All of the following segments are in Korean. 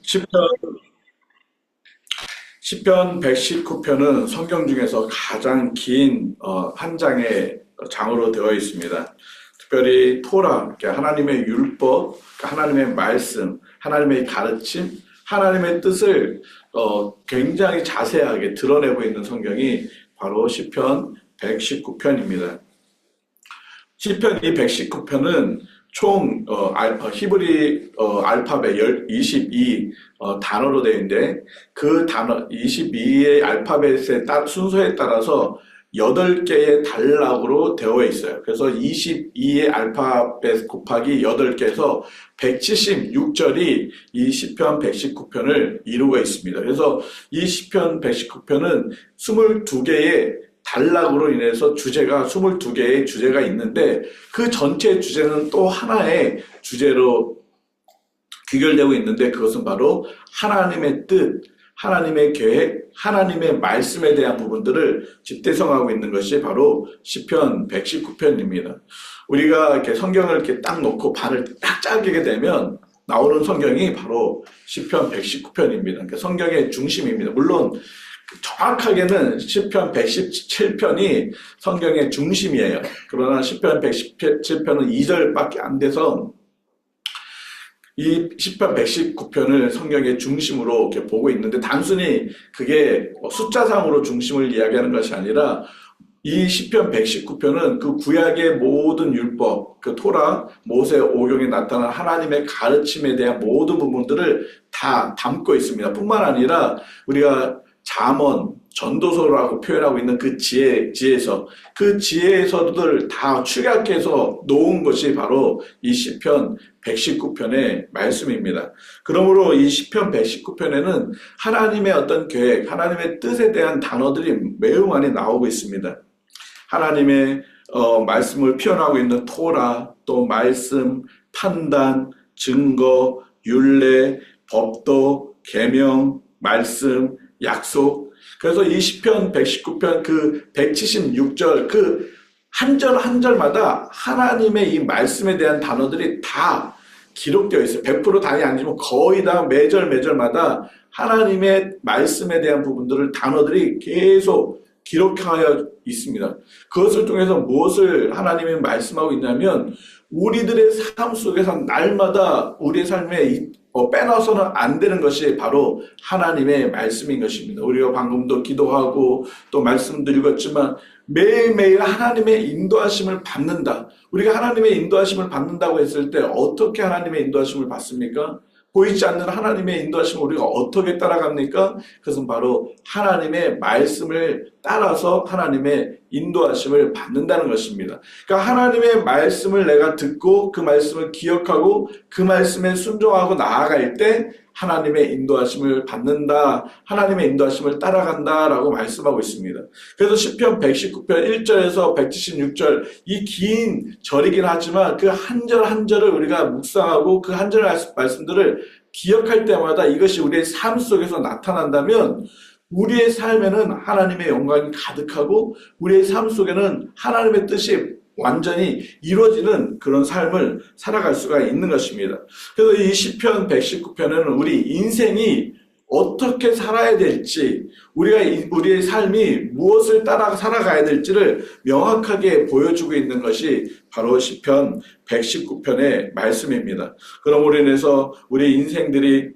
시편 시편 119편은 성경 중에서 가장 긴 어, 한 장의 장으로 되어 있습니다. 특별히 토라, 그러니까 하나님의 율법, 그러니까 하나님의 말씀, 하나님의 가르침, 하나님의 뜻을 어, 굉장히 자세하게 드러내고 있는 성경이 바로 시편 119편입니다. 시편 이 119편은 총 어, 알, 어, 히브리 어, 알파벳 22 어, 단어로 되어 있는데 그 단어 22의 알파벳의 따, 순서에 따라서 8개의 단락으로 되어 있어요. 그래서 22의 알파벳 곱하기 8개에서 176절이 이 시편 119편을 이루고 있습니다. 그래서 이 시편 119편은 22개의 단락으로 인해서 주제가 22개의 주제가 있는데 그 전체 주제는 또 하나의 주제로 귀결되고 있는데 그것은 바로 하나님의 뜻, 하나님의 계획, 하나님의 말씀에 대한 부분들을 집대성하고 있는 것이 바로 시편 119편입니다. 우리가 이렇게 성경을 이렇게 딱 놓고 발을 딱 짜게 되면 나오는 성경이 바로 시편 119편입니다. 그러니까 성경의 중심입니다. 물론 정확하게는 시편 117편이 성경의 중심이에요. 그러나 시편 117편은 2절밖에 안 돼서 이 시편 119편을 성경의 중심으로 이렇게 보고 있는데 단순히 그게 숫자상으로 중심을 이야기하는 것이 아니라 이 시편 119편은 그 구약의 모든 율법, 그 토라, 모세, 오경에 나타난 하나님의 가르침에 대한 모든 부분들을 다 담고 있습니다. 뿐만 아니라 우리가 잠언, 전도서라고 표현하고 있는 그 지혜, 지혜서, 그 지혜서들 다 축약해서 놓은 것이 바로 이 시편 119편의 말씀입니다. 그러므로 이 시편 119편에는 하나님의 어떤 계획, 하나님의 뜻에 대한 단어들이 매우 많이 나오고 있습니다. 하나님의 어, 말씀을 표현하고 있는 토라, 또 말씀, 판단, 증거, 율례, 법도, 계명, 말씀, 약속. 그래서 이 시편 119편 그 176절 그 한 절 한 절마다 하나님의 이 말씀에 대한 단어들이 다 기록되어 있어요. 100% 당이 아니지만 거의 다 매절 매절마다 하나님의 말씀에 대한 부분들을 단어들이 계속 기록하여 있습니다. 그것을 통해서 무엇을 하나님이 말씀하고 있냐면 우리들의 삶 속에서 날마다 우리의 삶에 어, 빼놔서는 안 되는 것이 바로 하나님의 말씀인 것입니다. 우리가 방금도 기도하고 또 말씀도 읽었지만 매일매일 하나님의 인도하심을 받는다. 우리가 하나님의 인도하심을 받는다고 했을 때 어떻게 하나님의 인도하심을 받습니까? 보이지 않는 하나님의 인도하심을 우리가 어떻게 따라갑니까? 그것은 바로 하나님의 말씀을 따라서 하나님의 인도하심을 받는다는 것입니다. 그러니까 하나님의 말씀을 내가 듣고 그 말씀을 기억하고 그 말씀에 순종하고 나아갈 때 하나님의 인도하심을 받는다. 하나님의 인도하심을 따라간다라고 말씀하고 있습니다. 그래서 시편 119편 1절에서 176절 이 긴 절이긴 하지만 그 한 절 한 절을 우리가 묵상하고 그 한 절 말씀들을 기억할 때마다 이것이 우리의 삶 속에서 나타난다면 우리의 삶에는 하나님의 영광이 가득하고 우리의 삶 속에는 하나님의 뜻이 완전히 이루어지는 그런 삶을 살아갈 수가 있는 것입니다. 그래서 이 시편 119편에는 우리 인생이 어떻게 살아야 될지, 우리가 우리의 삶이 무엇을 따라 살아가야 될지를 명확하게 보여주고 있는 것이 바로 시편 119편의 말씀입니다. 그러므로 인해서 우리 인생들이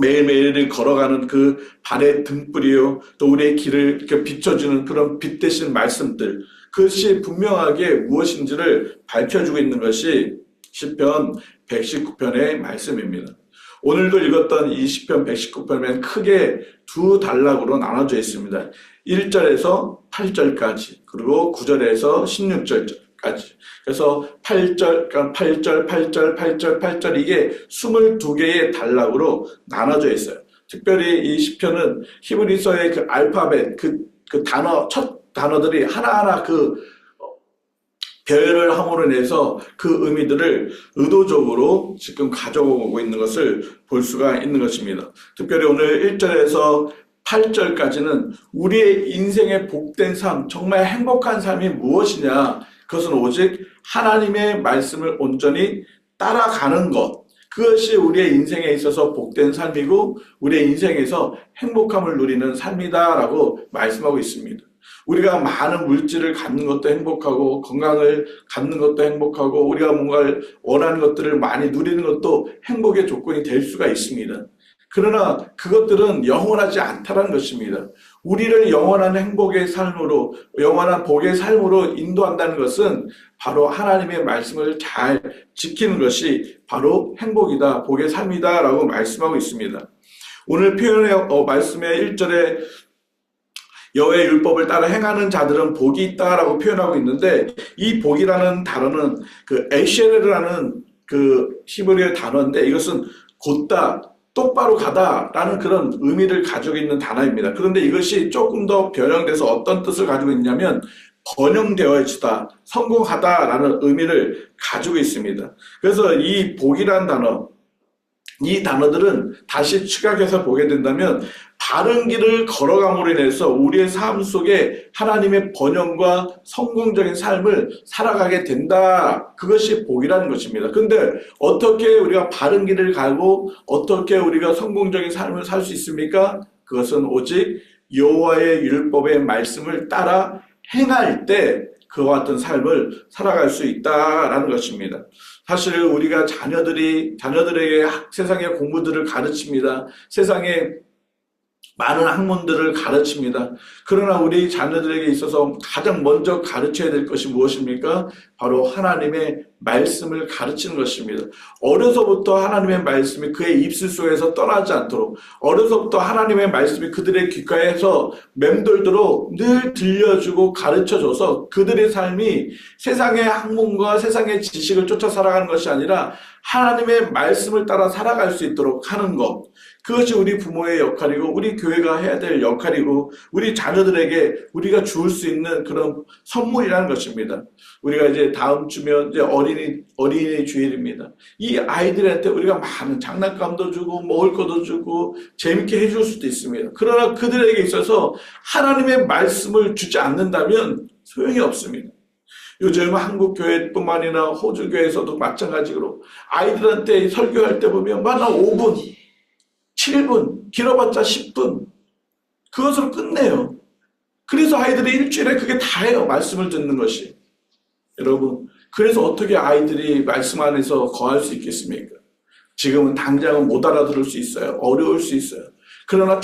매일매일 걸어가는 그 발의 등불이요, 또 우리의 길을 이렇게 비춰주는 그런 빛 대신 말씀들, 그것이 분명하게 무엇인지를 밝혀주고 있는 것이 시편 119편의 말씀입니다. 오늘도 읽었던 이 시편 119편은 크게 두 단락으로 나눠져 있습니다. 1절에서 8절까지 그리고 9절에서 16절까지 그래서 8절, 8절, 8절, 8절, 8절 이게 22개의 단락으로 나눠져 있어요. 특별히 이 시편은 히브리서의 그 알파벳 그, 그 단어 첫 단어들이 하나하나 그 배열을 함으로 인해서 그 의미들을 의도적으로 지금 가져오고 있는 것을 볼 수가 있는 것입니다. 특별히 오늘 1절에서 8절까지는 우리의 인생의 복된 삶, 정말 행복한 삶이 무엇이냐? 그것은 오직 하나님의 말씀을 온전히 따라가는 것, 그것이 우리의 인생에 있어서 복된 삶이고 우리의 인생에서 행복함을 누리는 삶이다라고 말씀하고 있습니다. 우리가 많은 물질을 갖는 것도 행복하고 건강을 갖는 것도 행복하고 우리가 뭔가를 원하는 것들을 많이 누리는 것도 행복의 조건이 될 수가 있습니다. 그러나 그것들은 영원하지 않다는 것입니다. 우리를 영원한 행복의 삶으로, 영원한 복의 삶으로 인도한다는 것은 바로 하나님의 말씀을 잘 지키는 것이 바로 행복이다, 복의 삶이다 라고 말씀하고 있습니다. 오늘 표현의 어, 말씀의 1절에 여호와의 율법을 따라 행하는 자들은 복이 있다라고 표현하고 있는데 이 복이라는 단어는 그 에셰르라는 그 히브리어 단어인데 이것은 곧다 똑바로 가다라는 그런 의미를 가지고 있는 단어입니다. 그런데 이것이 조금 더 변형돼서 어떤 뜻을 가지고 있냐면 번영되어지다, 성공하다라는 의미를 가지고 있습니다. 그래서 이 복이라는 단어, 이 단어들은 다시 축약해서 보게 된다면 바른 길을 걸어감으로 인해서 우리의 삶 속에 하나님의 번영과 성공적인 삶을 살아가게 된다. 그것이 복이라는 것입니다. 근데 어떻게 우리가 바른 길을 가고 어떻게 우리가 성공적인 삶을 살 수 있습니까? 그것은 오직 여호와의 율법의 말씀을 따라 행할 때 그와 같은 삶을 살아갈 수 있다라는 것입니다. 사실 우리가 자녀들이 자녀들에게 세상의 공부들을 가르칩니다. 세상에 많은 학문들을 가르칩니다. 그러나 우리 자녀들에게 있어서 가장 먼저 가르쳐야 될 것이 무엇입니까? 바로 하나님의 말씀을 가르치는 것입니다. 어려서부터 하나님의 말씀이 그의 입술 속에서 떠나지 않도록 어려서부터 하나님의 말씀이 그들의 귓가에서 맴돌도록 늘 들려주고 가르쳐줘서 그들의 삶이 세상의 학문과 세상의 지식을 쫓아 살아가는 것이 아니라 하나님의 말씀을 따라 살아갈 수 있도록 하는 것. 그것이 우리 부모의 역할이고 우리 교회가 해야 될 역할이고 우리 자녀들에게 우리가 줄 수 있는 그런 선물이라는 것입니다. 우리가 이제 다음 주면 이제 어린이 어린이 주일입니다. 이 아이들한테 우리가 많은 장난감도 주고 먹을 것도 주고 재밌게 해줄 수도 있습니다. 그러나 그들에게 있어서 하나님의 말씀을 주지 않는다면 소용이 없습니다. 요즘 한국 교회뿐만 아니라 호주 교회에서도 마찬가지로 아이들한테 설교할 때 보면 만나 5분 7분, 길어봤자 10분. 그것으로 끝내요. 그래서 아이들이 일주일에 그게 다예요. 말씀을 듣는 것이. 여러분, 그래서 어떻게 아이들이 말씀 안에서 거할 수 있겠습니까? 지금은 당장은 못 알아들을 수 있어요. 어려울 수 있어요. 그러나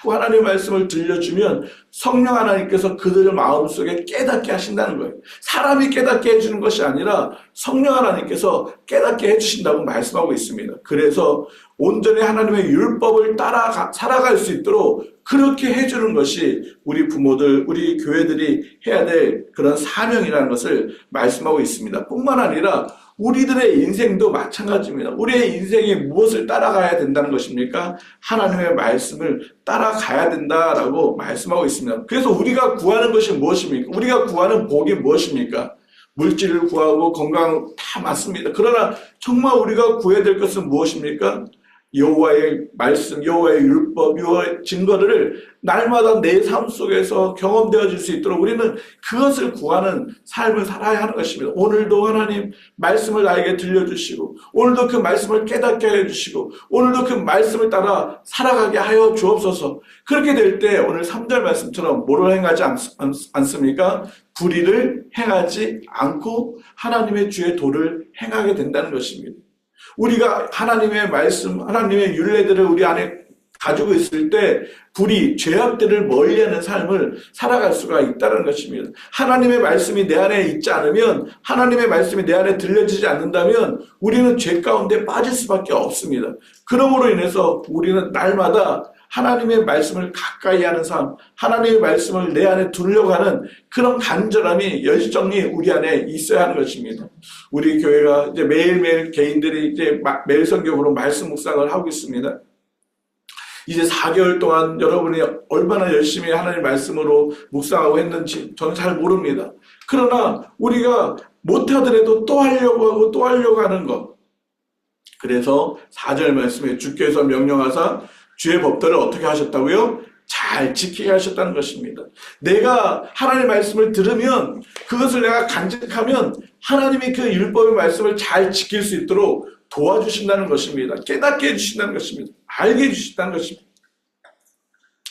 자꾸 하나님의 말씀을 들려주면 성령 하나님께서 그들의 마음속에 깨닫게 하신다는 거예요. 사람이 깨닫게 해주는 것이 아니라 성령 하나님께서 깨닫게 해주신다고 말씀하고 있습니다. 그래서 온전히 하나님의 율법을 따라 살아갈 수 있도록 그렇게 해주는 것이 우리 부모들, 우리 교회들이 해야 될 그런 사명이라는 것을 말씀하고 있습니다. 뿐만 아니라 우리들의 인생도 마찬가지입니다. 우리의 인생이 무엇을 따라가야 된다는 것입니까? 하나님의 말씀을 따라가야 된다라고 말씀하고 있습니다. 그래서 우리가 구하는 것이 무엇입니까? 우리가 구하는 복이 무엇입니까? 물질을 구하고 건강 다 맞습니다. 그러나 정말 우리가 구해야 될 것은 무엇입니까? 여호와의 말씀, 여호와의 율법, 여호와의 증거를 날마다 내 삶 속에서 경험되어질 수 있도록 우리는 그것을 구하는 삶을 살아야 하는 것입니다. 오늘도 하나님 말씀을 나에게 들려주시고 오늘도 그 말씀을 깨닫게 해주시고 오늘도 그 말씀을 따라 살아가게 하여 주옵소서. 그렇게 될 때 오늘 3절 말씀처럼 뭐를 행하지 않, 않습니까? 불의를 행하지 않고 하나님의 주의 도를 행하게 된다는 것입니다. 우리가 하나님의 말씀, 하나님의 윤례들을 우리 안에 가지고 있을 때 불이 죄악들을 멀리하는 삶을 살아갈 수가 있다는 것입니다. 하나님의 말씀이 내 안에 있지 않으면 하나님의 말씀이 내 안에 들려지지 않는다면 우리는 죄 가운데 빠질 수밖에 없습니다. 그러므로 인해서 우리는 날마다 하나님의 말씀을 가까이 하는 삶, 하나님의 말씀을 내 안에 두려고 하는 그런 간절함이 열정이 우리 안에 있어야 하는 것입니다. 우리 교회가 이제 매일매일 개인들이 이제 매일 성경으로 말씀 묵상을 하고 있습니다. 이제 4개월 동안 여러분이 얼마나 열심히 하나님 말씀으로 묵상하고 했는지 저는 잘 모릅니다. 그러나 우리가 못하더라도 또 하려고 하고 또 하려고 하는 것. 그래서 4절 말씀에 주께서 명령하사 주의 법들을 어떻게 하셨다고요? 잘 지키게 하셨다는 것입니다. 내가 하나님의 말씀을 들으면 그것을 내가 간직하면 하나님이 그 율법의 말씀을 잘 지킬 수 있도록 도와주신다는 것입니다. 깨닫게 해주신다는 것입니다. 알게 해주신다는 것입니다.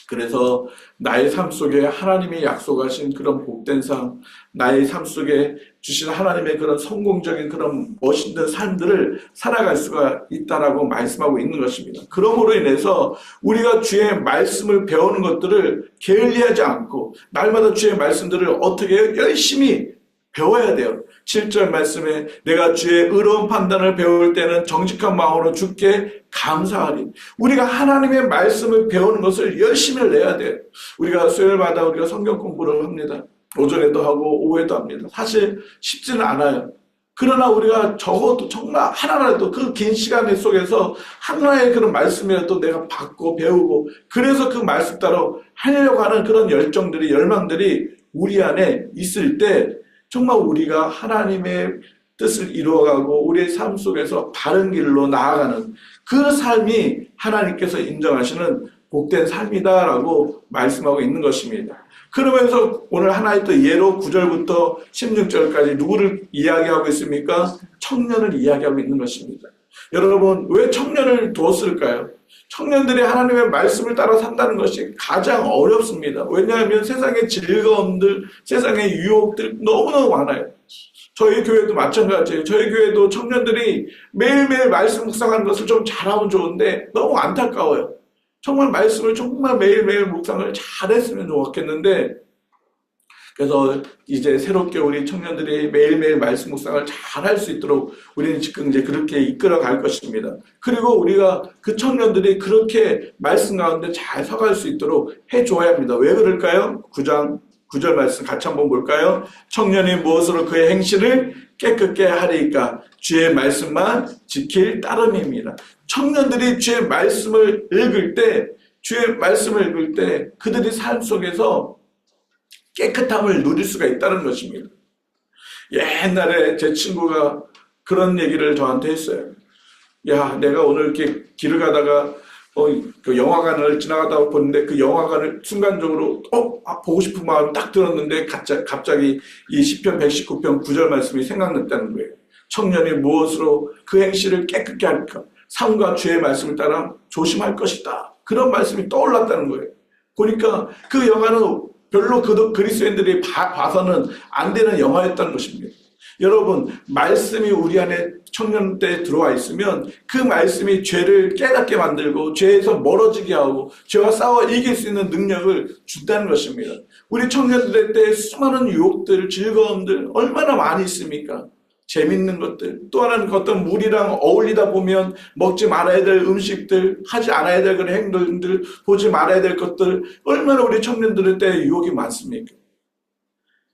그래서 나의 삶 속에 하나님이 약속하신 그런 복된 삶, 나의 삶 속에 주신 하나님의 그런 성공적인 그런 멋있는 삶들을 살아갈 수가 있다라고 말씀하고 있는 것입니다. 그러므로 인해서 우리가 주의 말씀을 배우는 것들을 게을리하지 않고 날마다 주의 말씀들을 어떻게 열심히 배워야 돼요. 7절 말씀에 내가 주의 의로운 판단을 배울 때는 정직한 마음으로 주께 감사하리. 우리가 하나님의 말씀을 배우는 것을 열심히 내야 돼요. 우리가 수요일마다 우리가 성경 공부를 합니다. 오전에도 하고 오후에도 합니다. 사실 쉽지는 않아요. 그러나 우리가 적어도 정말 하나라도 그 긴 시간 속에서 하나의 그런 말씀이라도 내가 받고 배우고 그래서 그 말씀 따라 하려고 하는 그런 열정들이 열망들이 우리 안에 있을 때 정말 우리가 하나님의 뜻을 이루어가고 우리의 삶 속에서 바른 길로 나아가는 그 삶이 하나님께서 인정하시는 복된 삶이다라고 말씀하고 있는 것입니다. 그러면서 오늘 하나의 또 예로 9절부터 16절까지 누구를 이야기하고 있습니까? 청년을 이야기하고 있는 것입니다. 여러분, 왜 청년을 두었을까요? 청년들이 하나님의 말씀을 따라 산다는 것이 가장 어렵습니다. 왜냐하면 세상의 즐거움들, 세상의 유혹들 너무너무 많아요. 저희 교회도 마찬가지예요. 저희 교회도 청년들이 매일매일 말씀 묵상하는 것을 좀 잘하면 좋은데 너무 안타까워요. 정말 말씀을 정말 매일매일 묵상을 잘했으면 좋겠는데 그래서 이제 새롭게 우리 청년들이 매일매일 말씀 묵상을 잘 할 수 있도록 우리는 지금 이제 그렇게 이끌어 갈 것입니다. 그리고 우리가 그 청년들이 그렇게 말씀 가운데 잘 서갈 수 있도록 해줘야 합니다. 왜 그럴까요? 9장 9절 말씀 같이 한번 볼까요? 청년이 무엇으로 그의 행실을 깨끗게 하리까? 주의 말씀만 지킬 따름입니다. 청년들이 주의 말씀을 읽을 때, 주의 말씀을 읽을 때 그들이 삶 속에서 깨끗함을 누릴 수가 있다는 것입니다. 옛날에 제 친구가 그런 얘기를 저한테 했어요. 야, 내가 오늘 이렇게 길을 가다가 어, 그 영화관을 지나가다 보는데 그 영화관을 순간적으로 어 아, 보고 싶은 마음이 딱 들었는데 갑자기, 갑자기 이 시편 119편 9절 말씀이 생각났다는 거예요. 청년이 무엇으로 그 행실을 깨끗게 할까? 삶과 주의 말씀을 따라 조심할 것이다. 그런 말씀이 떠올랐다는 거예요. 보니까 그 영화는 별로 그 그리스도인들이 봐, 봐서는 안 되는 영화였다는 것입니다. 여러분, 말씀이 우리 안에 청년 때 들어와 있으면 그 말씀이 죄를 깨닫게 만들고 죄에서 멀어지게 하고 죄와 싸워 이길 수 있는 능력을 준다는 것입니다. 우리 청년들 때 수많은 유혹들, 즐거움들 얼마나 많이 있습니까? 재밌는 것들, 또 하나는 어떤 물이랑 어울리다 보면 먹지 말아야 될 음식들, 하지 않아야 될 그런 행동들, 보지 말아야 될 것들, 얼마나 우리 청년들의 때 유혹이 많습니까?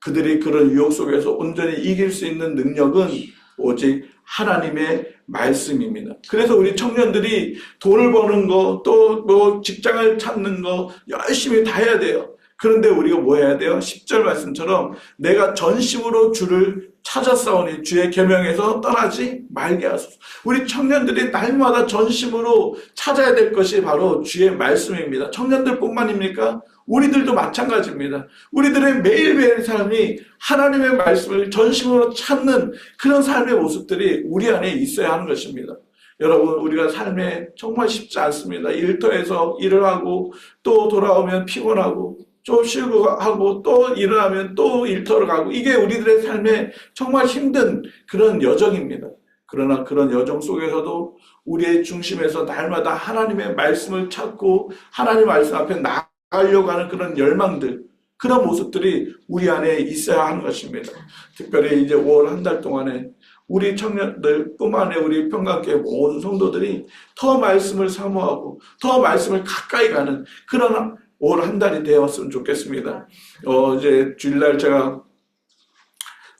그들이 그런 유혹 속에서 온전히 이길 수 있는 능력은 오직 하나님의 말씀입니다. 그래서 우리 청년들이 돈을 버는 거, 또 뭐 직장을 찾는 거 열심히 다 해야 돼요. 그런데 우리가 뭐 해야 돼요? 10절 말씀처럼 내가 전심으로 주를 찾아싸우니 주의 계명에서 떠나지 말게 하소서. 우리 청년들이 날마다 전심으로 찾아야 될 것이 바로 주의 말씀입니다. 청년들뿐만입니까? 우리들도 마찬가지입니다. 우리들의 매일매일 삶이 하나님의 말씀을 전심으로 찾는 그런 삶의 모습들이 우리 안에 있어야 하는 것입니다. 여러분, 우리가 삶에 정말 쉽지 않습니다. 일터에서 일을 하고 또 돌아오면 피곤하고 좀 쉬고 하고 또 일어나면 또 일터로 가고 이게 우리들의 삶에 정말 힘든 그런 여정입니다. 그러나 그런 여정 속에서도 우리의 중심에서 날마다 하나님의 말씀을 찾고 하나님 말씀 앞에 나 가려고 하는 그런 열망들 그런 모습들이 우리 안에 있어야 하는 것입니다. 특별히 이제 5월 한 달 동안에 우리 청년들 뿐만 아니라 우리 평강교회 모든 성도들이 더 말씀을 사모하고 더 말씀을 가까이 가는 그런 올한 달이 되었으면 좋겠습니다. 어, 이제 주일날 제가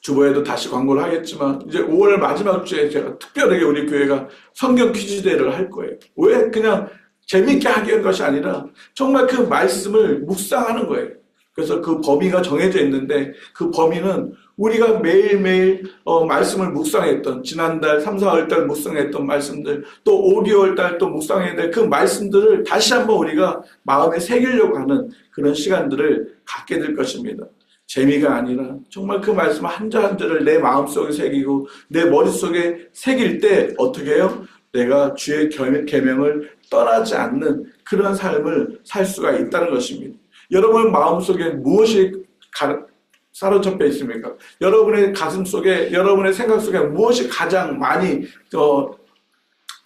주보에도 다시 광고를 하겠지만 이제 5월 마지막 주에 제가 특별하게 우리 교회가 성경 퀴즈 대회를 할 거예요. 왜 그냥 재밌게 하기 위한 것이 아니라 정말 그 말씀을 묵상하는 거예요. 그래서 그 범위가 정해져 있는데 그 범위는 우리가 매일매일 어, 말씀을 묵상했던 지난달 3, 4월 달 묵상했던 말씀들 또 5, 6월 달 또 묵상해야 될그 말씀들을 다시 한번 우리가 마음에 새기려고 하는 그런 시간들을 갖게 될 것입니다. 재미가 아니라 정말 그 말씀 한자 한자를 내 마음속에 새기고 내 머릿속에 새길 때 어떻게 해요? 내가 주의 겸- 계명을 떠나지 않는 그런 삶을 살 수가 있다는 것입니다. 여러분 마음속에 무엇이 가- 사로잡혀 있습니까? 여러분의 가슴 속에 여러분의 생각 속에 무엇이 가장 많이 어,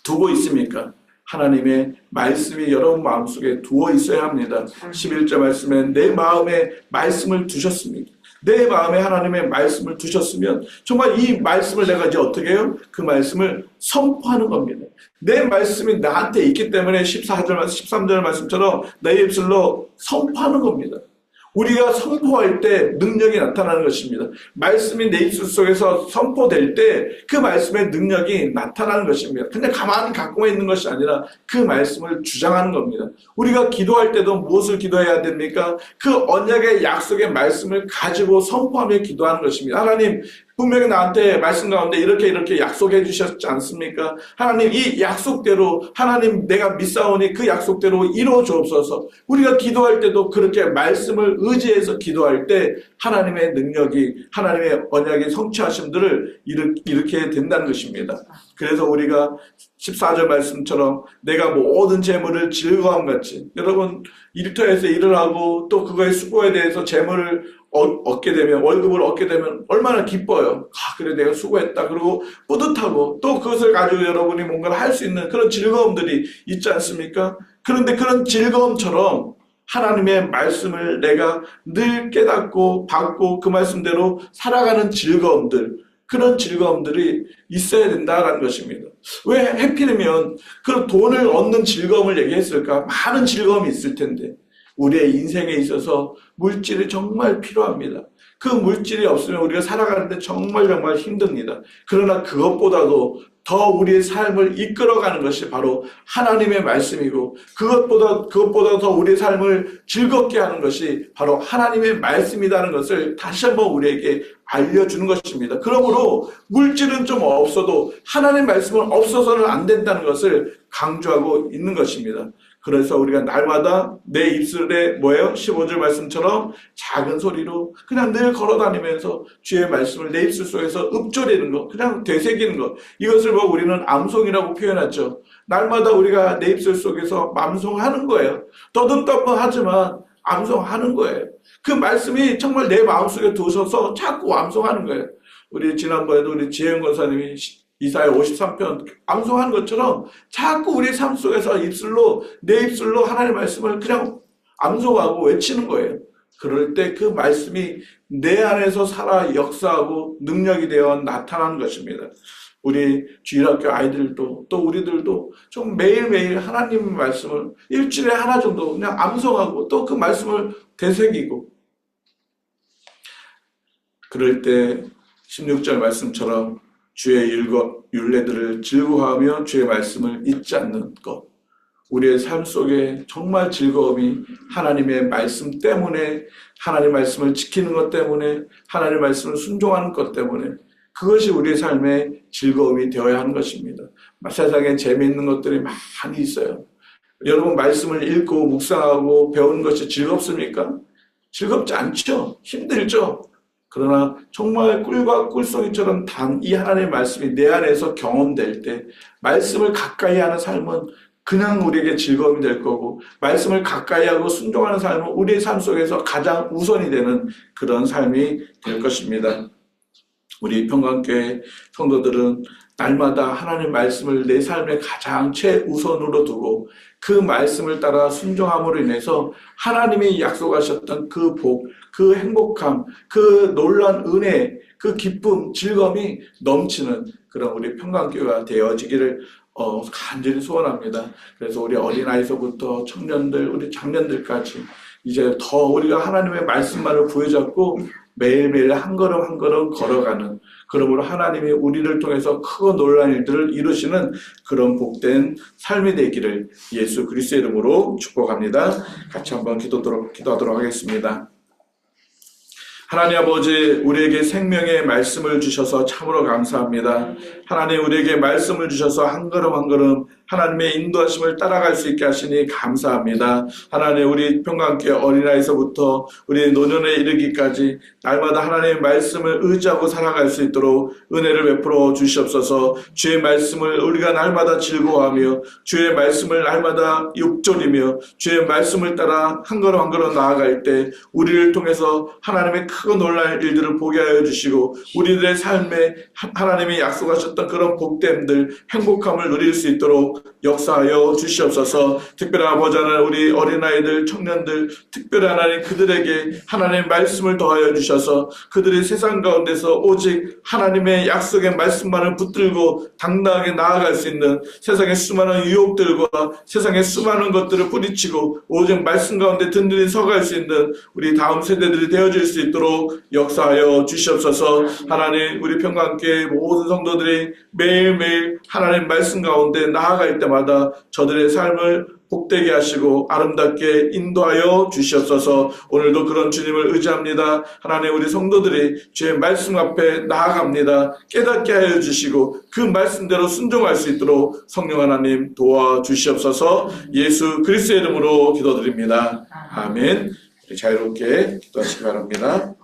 두고 있습니까? 하나님의 말씀이 여러분 마음속에 두어 있어야 합니다. 11절 말씀에 내 마음에 말씀을 두셨습니다. 내 마음에 하나님의 말씀을 두셨으면 정말 이 말씀을 내가 이제 어떻게 해요? 그 말씀을 선포하는 겁니다. 내 말씀이 나한테 있기 때문에 14절 말씀, 13절 말씀처럼 내 입술로 선포하는 겁니다. 우리가 선포할 때 능력이 나타나는 것입니다. 말씀이 내 입술 속에서 선포될 때 그 말씀의 능력이 나타나는 것입니다. 근데 가만히 갖고만 있는 것이 아니라 그 말씀을 주장하는 겁니다. 우리가 기도할 때도 무엇을 기도해야 됩니까? 그 언약의 약속의 말씀을 가지고 선포하며 기도하는 것입니다. 하나님, 분명히 나한테 말씀 가운데 이렇게 이렇게 약속해 주셨지 않습니까? 하나님 이 약속대로 하나님 내가 믿사오니 그 약속대로 이루어 주옵소서. 우리가 기도할 때도 그렇게 말씀을 의지해서 기도할 때 하나님의 능력이 하나님의 언약의 성취하심들을 일으- 일으켜야 된다는 것입니다. 그래서 우리가 14절 말씀처럼 내가 모든 재물을 즐거움 같이 여러분 일터에서 일을 하고 또 그거의 수고에 대해서 재물을 얻- 얻게 되면 월급을 얻게 되면 얼마나 기뻐요. 아 그래 내가 수고했다. 그리고 뿌듯하고 또 그것을 가지고 여러분이 뭔가를 할 수 있는 그런 즐거움들이 있지 않습니까? 그런데 그런 즐거움처럼 하나님의 말씀을 내가 늘 깨닫고 받고 그 말씀대로 살아가는 즐거움들 그런 즐거움들이 있어야 된다라는 것입니다. 왜 해피르면 그 돈을 얻는 즐거움을 얘기했을까? 많은 즐거움이 있을 텐데 우리의 인생에 있어서 물질이 정말 필요합니다. 그 물질이 없으면 우리가 살아가는데 정말 정말 힘듭니다. 그러나 그것보다도 더 우리의 삶을 이끌어가는 것이 바로 하나님의 말씀이고 그것보다 그것보다 더 우리의 삶을 즐겁게 하는 것이 바로 하나님의 말씀이라는 것을 다시 한번 우리에게 알려주는 것입니다. 그러므로 물질은 좀 없어도 하나님의 말씀은 없어서는 안 된다는 것을 강조하고 있는 것입니다. 그래서 우리가 날마다 내 입술에 뭐예요? 15절 말씀처럼 작은 소리로 그냥 늘 걸어 다니면서 주의 말씀을 내 입술 속에서 읊조리는 것, 그냥 되새기는 것. 이것을 보고 우리는 암송이라고 표현하죠. 날마다 우리가 내 입술 속에서 암송하는 거예요. 떠듬떠듬하지만 암송하는 거예요. 그 말씀이 정말 내 마음속에 두셔서 자꾸 암송하는 거예요. 우리 지난번에도 우리 지혜영 권사님이 이사야 53편 암송하는 것처럼 자꾸 우리 삶 속에서 입술로 내 입술로 하나님의 말씀을 그냥 암송하고 외치는 거예요. 그럴 때 그 말씀이 내 안에서 살아 역사하고 능력이 되어 나타나는 것입니다. 우리 주일학교 아이들도 또 우리들도 좀 매일매일 하나님 말씀을 일주일에 하나 정도 그냥 암송하고 또 그 말씀을 되새기고 그럴 때 16절 말씀처럼 주의 율거, 율례들을 즐거워하며 주의 말씀을 잊지 않는 것. 우리의 삶 속에 정말 즐거움이 하나님의 말씀 때문에 하나님의 말씀을 지키는 것 때문에 하나님의 말씀을 순종하는 것 때문에 그것이 우리의 삶의 즐거움이 되어야 하는 것입니다. 세상에 재미있는 것들이 많이 있어요. 여러분 말씀을 읽고 묵상하고 배우는 것이 즐겁습니까? 즐겁지 않죠. 힘들죠. 그러나 정말 꿀과 꿀송이처럼 단 이 하나님의 말씀이 내 안에서 경험될 때 말씀을 가까이 하는 삶은 그냥 우리에게 즐거움이 될 거고 말씀을 가까이 하고 순종하는 삶은 우리의 삶 속에서 가장 우선이 되는 그런 삶이 될 것입니다. 우리 평강교회 성도들은 날마다 하나님 말씀을 내 삶의 가장 최우선으로 두고 그 말씀을 따라 순종함으로 인해서 하나님이 약속하셨던 그 복, 그 행복함, 그 놀란 은혜, 그 기쁨, 즐거움이 넘치는 그런 우리 평강교회가 되어지기를 어, 간절히 소원합니다. 그래서 우리 어린아이서부터 청년들, 우리 장년들까지 이제 더 우리가 하나님의 말씀만을 부여잡고 매일매일 한 걸음 한 걸음 걸어가는 그러므로 하나님이 우리를 통해서 크고 놀란 일들을 이루시는 그런 복된 삶이 되기를 예수 그리스도의 이름으로 축복합니다. 같이 한번 기도하도록, 기도하도록 하겠습니다. 하나님 아버지 우리에게 생명의 말씀을 주셔서 참으로 감사합니다. 하나님 우리에게 말씀을 주셔서 한 걸음 한 걸음 하나님의 인도하심을 따라갈 수 있게 하시니 감사합니다. 하나님 우리 평강교회 어린아이서부터 우리 노년에 이르기까지 날마다 하나님의 말씀을 의지하고 살아갈 수 있도록 은혜를 베풀어 주시옵소서 주의 말씀을 우리가 날마다 즐거워하며 주의 말씀을 날마다 욕조리며 주의 말씀을 따라 한 걸음 한 걸음 나아갈 때 우리를 통해서 하나님의 크고 놀랄 일들을 보게 하여 주시고 우리들의 삶에 하- 하나님이 약속하셨던 그런 복됨들 행복함을 누릴 수 있도록 역사하여 주시옵소서. 특별히 아버지 하나님 우리 어린아이들 청년들 특별히 하나님 그들에게 하나님의 말씀을 더하여 주셔서 그들이 세상 가운데서 오직 하나님의 약속의 말씀만을 붙들고 당당하게 나아갈 수 있는 세상의 수많은 유혹들과 세상의 수많은 것들을 뿌리치고 오직 말씀 가운데 든든히 서갈 수 있는 우리 다음 세대들이 되어질 수 있도록 역사하여 주시옵소서. 하나님 우리 평강교회 모든 성도들이 매일매일 하나님 말씀 가운데 나아갈 때마다 저들의 삶을 복되게 하시고 아름답게 인도하여 주시옵소서 오늘도 그런 주님을 의지합니다. 하나님 우리 성도들이 주의 말씀 앞에 나아갑니다. 깨닫게 하여 주시고 그 말씀대로 순종할 수 있도록 성령 하나님 도와주시옵소서 예수 그리스도의 이름으로 기도드립니다. 아멘. 자유롭게 기도하시기 바랍니다.